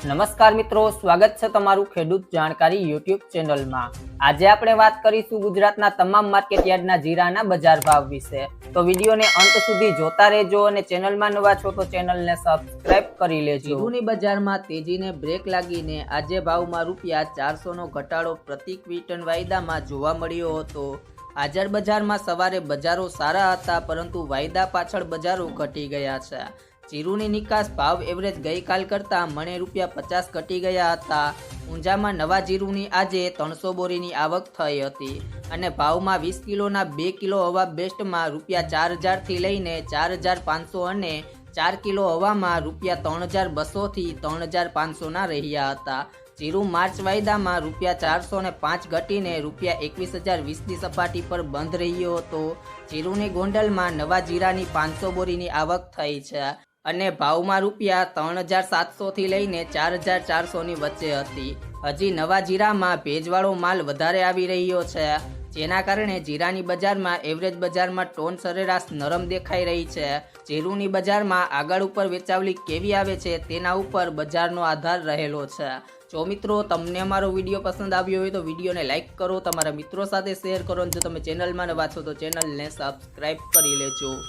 નમસ્કાર મિત્રો, સ્વાગત છે તમારું ખેડૂત જાણકારી યુટ્યુબ ચેનલમાં. આજે આપણે વાત કરીશું ગુજરાતના તમામ માર્કેટ યાર્ડના જીરાના બજાર ભાવ વિશે. તો વિડીયોને અંત સુધી જોતા રહેજો અને ચેનલમાં નવા છો તો ચેનલને સબસ્ક્રાઇબ કરી લેજો. જીરુની બજારમાં તેજીને બ્રેક લાગીને આજે ભાવમાં રૂપિયા ચારસોનો ઘટાડો પ્રતિ ક્વિન્ટલ વાયદામાં જોવા મળ્યો હતો. હાજર બજારમાં સવારે બજારો સારા હતા, પરંતુ વાયદા પાછળ બજારો ઘટી ગયા છે. જીરુની નિકાસ ભાવ એવરેજ ગઈકાલ કરતાં મણે રૂપિયા પચાસ ઘટી ગયા હતા. ઊંઝામાં નવા જીરુની આજે ત્રણસો બોરીની આવક થઈ હતી અને ભાવમાં વીસ કિલોના બે કિલો હવા બેસ્ટમાં રૂપિયા ચાર હજારથી લઈને ચાર હજાર પાંચસો અને ચાર કિલો હવામાં રૂપિયા ત્રણ હજાર બસોથી ત્રણ હજાર પાંચસોના રહ્યા હતા. જીરું માર્ચ વાયદામાં રૂપિયા ચારસો ને પાંચ ઘટીને રૂપિયા એકવીસ હજાર વીસની સપાટી પર બંધ રહ્યો હતો. જીરુની ગોંડલમાં નવા જીરાની પાંચસો બોરીની આવક થઈ છે. અને ભાવમાં રૂપિયા ત્રણ હજાર સાતસોથી લઈને ચાર હજાર ચારસોની વચ્ચે હતી. હજી નવા જીરામાં ભેજવાળો માલ વધારે આવી રહ્યો છે, જેના કારણે જીરાની બજારમાં એવરેજ બજારમાં ટોન સરેરાશ નરમ દેખાઈ રહી છે. જીરુની બજારમાં આગળ ઉપર વેચાવલી કેવી આવે છે તેના ઉપર બજારનો આધાર રહેલો છે. જો મિત્રો તમને અમારો વીડિયો પસંદ આવ્યો હોય તો વિડીયોને લાઇક કરો, તમારા મિત્રો સાથે શેર કરો જો તમે ચેનલમાં નવા છો તો ચેનલને સબસ્ક્રાઇબ કરી લેજો.